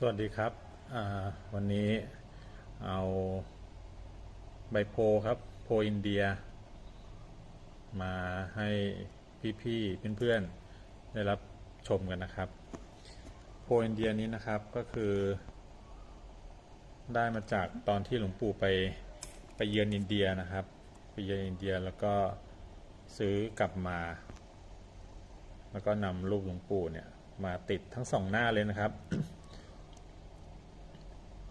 สวัสดีครับ วันนี้เอาใบโพครับโพอินเดีย มาให้พี่ๆเพื่อนๆได้รับชมกันนะครับ โพอินเดียนี้นะครับก็คือ ได้มาจากตอนที่หลวงปู่ไปไปเยือนอินเดียนะครับ ไปเยือนอินเดียแล้วก็ซื้อกลับมา แล้วก็นำรูปหลวงปู่เนี่ยมาติดทั้งสองหน้าเลยนะครับ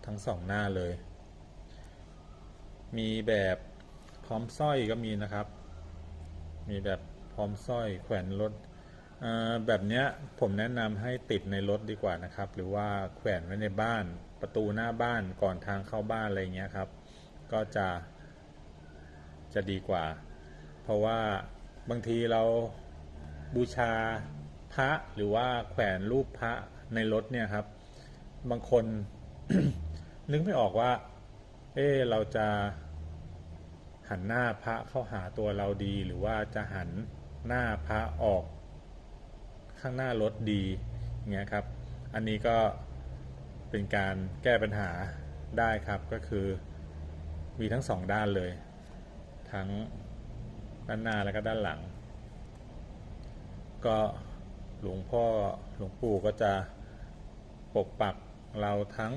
ทั้งสองหน้าเลย มีแบบพร้อมสร้อยก็มีนะครับ มีแบบพร้อมสร้อยแขวนรถแบบเนี้ยผมแนะนำให้ติดในรถดีกว่านะครับ หรือว่าแขวนไว้ในบ้านประตูหน้าบ้านก่อนทางเข้าบ้านอะไรเงี้ยครับ ก็จะจะดีกว่า เพราะว่าบางทีเราบูชาพระหรือว่าแขวนรูปพระในรถเนี่ยครับ บางคน นึกไม่ออกว่า เออเราจะหันหน้าพระเข้าหาตัวเราดี หรือว่าจะหันหน้าพระออก ข้างหน้ารถดีอย่างเงี้ยครับ อันนี้ก็เป็นการแก้ปัญหาได้ครับก็คือมีทั้งสองด้านเลย ทั้งด้านหน้าแล้วก็ด้านหลัง ก็หลวงพ่อหลวงปู่ก็จะปกปักเราทั้ง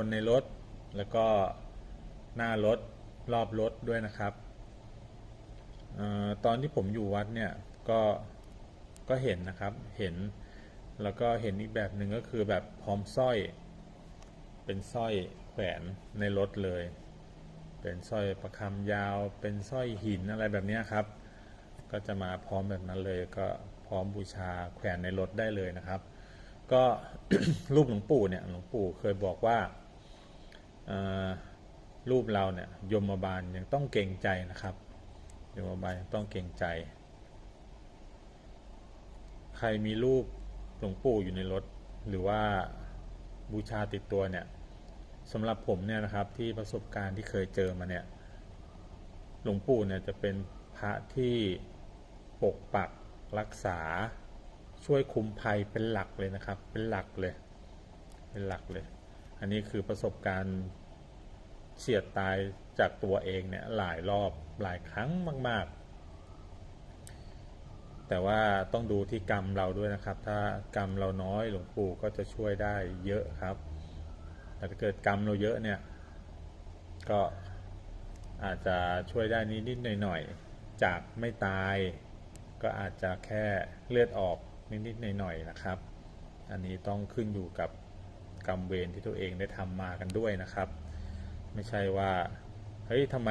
คนในรถ แล้วก็หน้ารถรอบรถด้วยนะครับออตอนที่ผมอยู่วัดเนี่ยก็ก็เห็นนะครับเห็นแล้วก็เห็นอีกแบบหนึ่งก็คือแบบพร้อมสร้อย เป็นสร้อยแขวนในรถเลย เป็นสร้อยประคำยาว เป็นสร้อยหินอะไรแบบนี้ครับ ก็จะมาพร้อมแบบนั้นเลย ก็พร้อมบูชาแขวนในรถได้เลยนะครับ ก็รูปหลวงปู่เนี่ยหลวงปู่เคยบอกว่า รูปเราเนี่ยยมบาลยังต้องเกรงใจนะครับยมบาลยังต้องเกรงใจ ใครมีรูปหลวงปู่อยู่ในรถ หรือว่าบูชาติดตัวเนี่ยสำหรับผมเนี่ยนะครับที่ประสบการณ์ที่เคยเจอมาเนี่ยหลวงปู่เนี่ยจะเป็นพระที่ปกปักรักษาช่วยคุมภัยเป็นหลักเลยนะครับ เป็นหลักเลย เป็นหลักเลย อันนี้คือประสบการณ์ เฉียดตายจากตัวเองเนี่ยหลายรอบหลายครั้งมาก ๆ แต่ว่าต้องดูที่กรรมเราด้วยนะครับ ถ้ากรรมเราน้อยหลวงปู่ก็จะช่วยได้เยอะครับ แต่ถ้าเกิดกรรมเราเยอะเนี่ยก็อาจจะช่วยได้นิดๆหน่อยๆ จากไม่ตายก็อาจจะแค่เลือดออกนิดๆหน่อยๆนะครับ อันนี้ต้องขึ้นอยู่กับกรรมเวรที่ตัวเองได้ทำมากันด้วยนะครับ ไม่ใช่ว่าเฮ้ยทำไม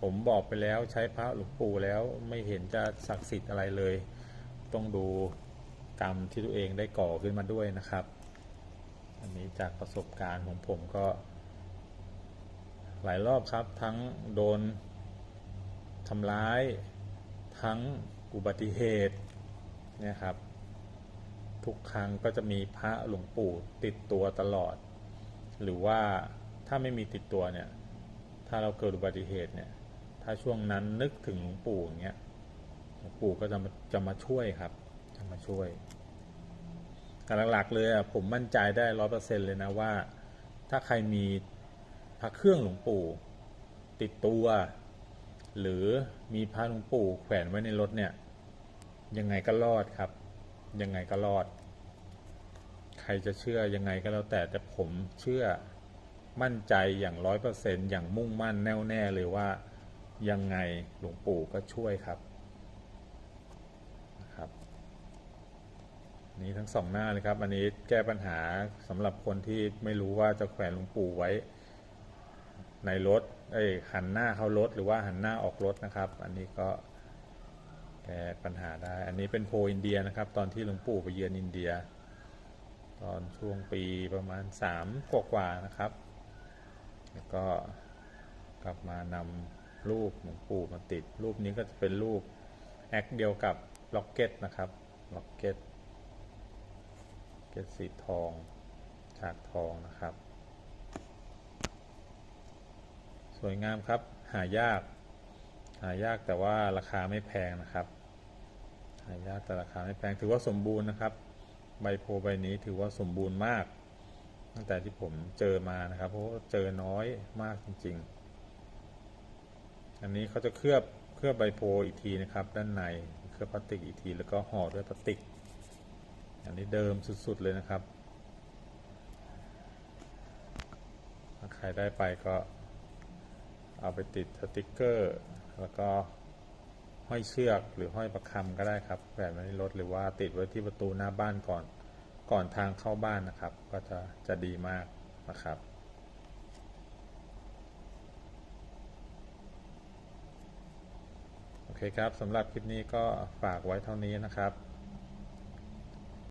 ผมบอกไปแล้วใช้พระหลวงปู่แล้วไม่เห็นจะศักดิ์สิทธิ์อะไรเลย ต้องดูกรรมที่ตัวเองได้ก่อขึ้นมาด้วยนะครับ อันนี้จากประสบการณ์ของผมก็ หลายรอบครับทั้งโดนทำร้าย ทั้งอุบัติเหตุเนี่ยครับ ทุกครั้งก็จะมีพระหลวงปู่ติดตัวตลอด หรือว่า ถ้าไม่มีติดตัวเนี่ย ถ้าเราเกิดอุบัติเหตุเนี่ย ถ้าช่วงนั้นนึกถึงหลวงปู่อย่างเงี้ยหลวงปู่ก็จะมาจะมาช่วยครับ จะมาช่วยแต่หลักๆเลยอะผมมั่นใจได้ร้อยเปอร์เซ็นเลยนะว่า ถ้าใครมีพระเครื่องหลวงปู่ ติดตัว หรือมีพระหลวงปู่แขวนไว้ในรถเนี่ย ยังไงก็รอดครับ ยังไงก็รอด ใครจะเชื่อยังไงก็แล้วแต่แต่ผมเชื่อ มั่นใจอย่างร้อยเปอร์เซนอย่างมุ่งมั่นแน่วแน่เลยว่ายังไงหลวงปู่ก็ช่วยครับนะครับ นี้ทั้งสองหน้าเลยครับ อันนี้แก้ปัญหาสำหรับคนที่ไม่รู้ว่าจะแขวนหลวงปู่ไว้ ในรถเอ้หันหน้าเข้ารถหรือว่าหันหน้าออกรถนะครับ อันนี้ก็แก้ปัญหาได้ อันนี้เป็นโพอินเดียนะครับ ตอนที่หลวงปู่ไปเยือนอินเดีย ตอนช่วงปีประมาณสามกว่าๆนะครับ แล้วก็กลับมานำรูปหลวงปู่มาติด รูปนี้ก็จะเป็นรูปแอคเดียวกับล็อกเก็ตนะครับล็อกเก็ตเก็ตสีทองฉากทองนะครับ สวยงามครับหายาก หายากแต่ว่าราคาไม่แพงนะครับ หายากแต่ราคาไม่แพงถือว่าสมบูรณ์นะครับ ใบโพใบนี้ถือว่าสมบูรณ์มาก ตั้งแต่ที่ผมเจอมานะครับ เพราะว่าเจอน้อยมากจริง ๆ อันนี้เขาจะเคลือบเคลือบใบโพลอีกทีนะครับ ด้านในเคลือบพลาสติกอีกทีแล้วก็ห่อด้วยพลาสติก อันนี้เดิมสุดๆเลยนะครับถ้าใครได้ไปก็เอาไปติดสติกเกอร์ แล้วก็ห้อยเชือกหรือห้อยประคำก็ได้ครับแบบไม่รถหรือว่าติดไว้ที่ประตูหน้าบ้านก่อน ก่อนทางเข้าบ้านนะครับ ก็จะจะดีมากนะครับ โอเคครับสำหรับคลิปนี้ก็ฝากไว้เท่านี้นะครับ